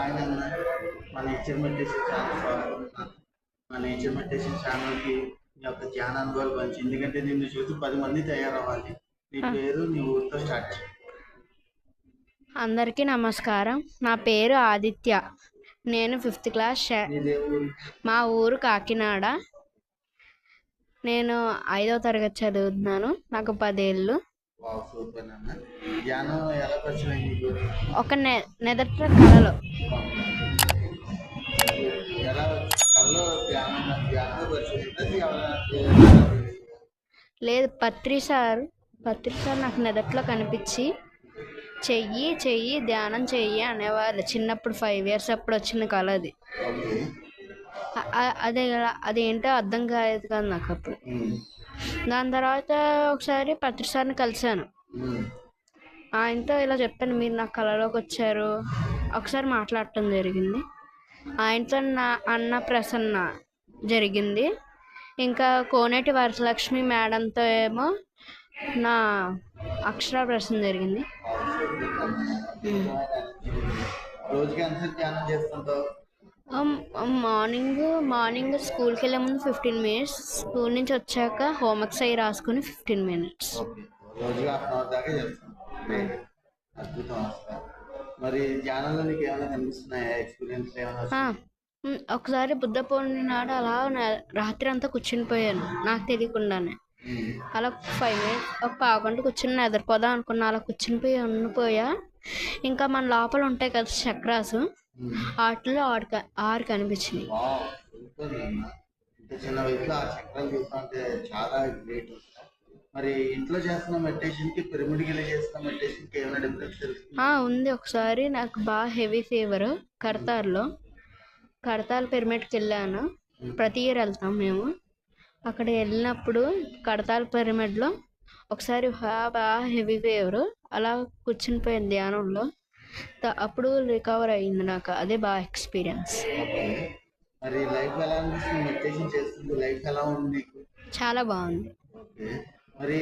ఆయన మన nature meditation channel మన నేచర్ మెడిటేషన్ ఛానల్కి నీ యొక్క ధ్యాన అనుభవాలు పంచి. ఎందుకంటే నిన్ను చూసి పది మంది తయారవ్వాలి. నీ పేరు నీ ఊరితో స్టార్ట్ చేయి. అందరికీ నమస్కారం. నా పేరు ఆదిత్య. నేను ఫిఫ్త్ క్లాస్ మా ఊరు కాకినాడ. నేను ఐదో తరగతి చదువుతున్నాను. నాకు పదేళ్ళు. ఒక నె నెదట కళలో? లేదు పత్రి సార్ పత్రి సార్ నాకు నెదట్లో కనిపించి చెయ్యి చెయ్యి ధ్యానం చెయ్యి అనేవారు. చిన్నప్పుడు ఫైవ్ ఇయర్స్ అప్పుడు వచ్చిన కళ అది. అదే అది అదేంటో అర్థం కాలేదు కదా నాకు అప్పుడు దాని తర్వాత ఒకసారి పత్రిసార్ని కలిశాను. ఆయనతో ఇలా చెప్పాను మీరు నా కళలోకి వచ్చారు. ఒకసారి మాట్లాడటం జరిగింది. ఆయనతో నా అన్న ప్రసన్న జరిగింది. ఇంకా కోనేటి వరలక్ష్మి మేడంతో ఏమో నా అక్షర ప్రసన్న జరిగింది. రోజుకి ఎంత ధ్యానం చేస్తుంటావు? మార్నింగ్ మార్నింగ్ స్కూల్కి వెళ్ళే ముందు ఫిఫ్టీన్ మినిట్స్ స్కూల్ నుంచి వచ్చాక హోంవర్క్స్ అవి రాసుకుని ఫిఫ్టీన్ మినిట్స్ మరి ధ్యానంలో నీకు ఏమైనా కనిపిస్తున్నాయా? ఎక్స్పీరియన్స్ ఏమైనా ఒకసారి బుద్ధ పౌర్ణమి నాడు అలా రాత్రి అంతా కూర్చుని పోయాను నాకు తెలియకుండానే. అలా ఫైవ్ మినిట్స్ ఒక పావుగంట కూర్చుని నిద్రపోదాం అనుకున్నా అలా కూర్చుని పోయి ఉండిపోయా. ఇంకా మన లోపల ఉంటాయి కదా చక్రాసు. వాటిలో ఆరు ఆరు కనిపించినాయి. నాన్న ఇంత చిన్న వయసులో ఆ చక్రాలు చూస్తుంటే చాలా గ్రేట్ మరి ఇంట్లో చేస్తున్న మెడిటేషన్కి పిరమిడ్ చేస్తున్న మెడిటేషన్కి ఏమైనా డిఫరెన్స్ ఉంది. ఒకసారి నాకు బాగా హెవీ ఫీవర్ కడతార్లో కడతాల్ పిరమిడ్కి వెళ్ళాను. ప్రతి ఇయర్ వెళ్తాం మేము. అక్కడ వెళ్ళినప్పుడు కడతాల్ పిరమిడ్లో ఒకసారి బాగా హెవీ ఫీవర్ అలా కూర్చుని పోయింది ధ్యానంలో. అప్పుడు రికవర్ అయింది నాకు. అదే బాగా ఎక్స్పీరియన్స్ ఓకే. మరి లైఫ్ ఎలా అనిపిస్తుంది మెడిటేషన్ చేస్తుంది లైఫ్ ఎలా ఉంది నీకు? చాలా బాగుంది. మరి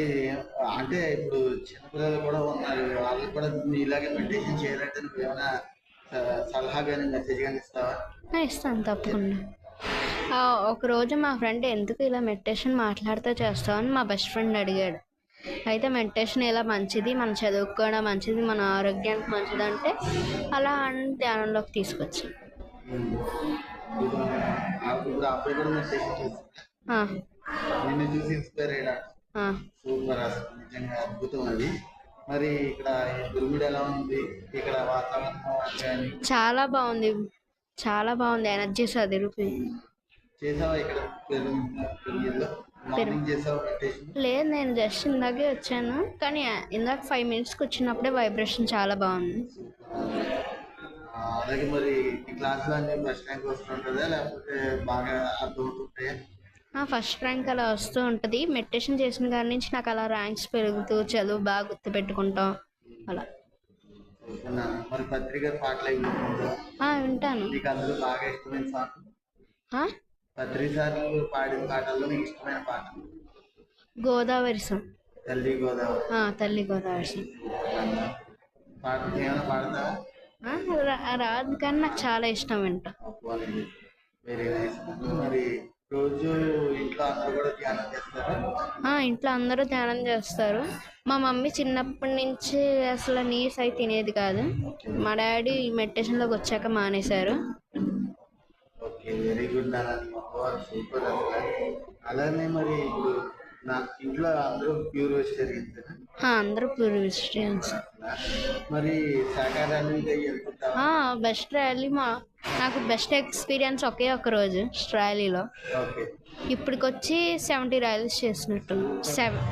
అంటే ఇప్పుడు చిన్నపిల్లలు కూడా ఉన్నారు. కూడా ఇలాగే మెడిటేషన్ చేయాలంటే నువ్వు ఏమైనా సలహా కానీ మెసేజ్ కానీ ఇస్తావా? ఇస్తాను తప్పకుండా. ఒకరోజు మా ఫ్రెండ్ ఎందుకు ఇలా మెడిటేషన్ మాట్లాడుతూ చేస్తావని మా బెస్ట్ ఫ్రెండ్ అడిగాడు. అయితే మెడిటేషన్ ఇలా మంచిది? మన చదువుకోవడం మంచిది? మన ఆరోగ్యానికి మంచిది అంటే అలా అని ధ్యానంలోకి చూసి ఇన్స్పైర్ అయ్యా. సూపర్ అసలు నిజంగా అద్భుతం అది. మరి ఇక్కడ ఎలా ఉంది? ఇక్కడ వాతావరణం కానీ చాలా బాగుంది. చాలా బాగుంది. ఎనర్జీస్ అదిరిపోయింది చేసావా ఇక్కడ? లేదు నేను జస్ట్ ఇందాకే వచ్చాను. కానీ ఇందాక ఫైవ్ మినిట్స్కి వచ్చినప్పుడే వైబ్రేషన్ చాలా బాగుంది. అలాగే మరి ఈ క్లాస్లో అన్ని ఫస్ట్ ర్యాంక్ వస్తుంటుందా లేకపోతే బాగా అర్థమవుతుంటాయా ఫస్ట్ ర్యాంక్ అలా వస్తూ ఉంటుంది. మెడిటేషన్ చేసిన కాడి నుంచి నాకు అలా ర్యాంక్స్ పెరుగుతూ చదువు బాగా గుర్తుపెట్టుకుంటాం అలా. చూస్తున్నాను మరి పత్రిక పాటలు వింటాను. నీకు అందులో బాగా ఇష్టమైన ఆ? పత్రిక సార్లు పాడిన పాటల్లో నీకు ఇష్టమైన పాట? గోదావరి సాంగ్. తల్లి గోదావరి. ఆ, తల్లి గోదావరి సాంగ్. పాట ఏమైనా పాడతావా? ఆ, రా- రాదు కానీ నాకు చాలా ఇష్టం వింటా. వెరీ నైస్ మరి రోజు ఇంట్లో అందరూ కూడా ధ్యానం చేస్తారా? ఆ, ఇంట్లో అందరూ ధ్యానం చేస్తారు. మా మమ్మీ చిన్నప్పటి నుంచి అసలు నీస్ అయి తినేది కాదు. మా డాడీ మెడిటేషన్లోకి వచ్చాక మానేశారు. ఓకే వెరీ గుడ్ నాన్న సూపర్ అసలు. అలానే మరి ఇప్పుడు నా ఇంట్లో అందరూ ప్యూర్ అందరూ వెజిటేరియన్స్ మరి బెస్ట్ ర్యాలీ మా నాకు బెస్ట్ ఎక్స్పీరియన్స్ ఒకే ఒక రోజు ర్యాలీలో ఇప్పటికొచ్చి సెవెంటీ ర్యాలీస్ చేసినట్టు. సెవెన్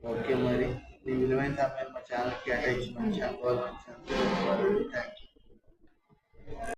ఓకే మరి విలువైన సమయం మా ఛానల్ కేటాయించి మంచి అనుభవాలు థ్యాంక్ యూ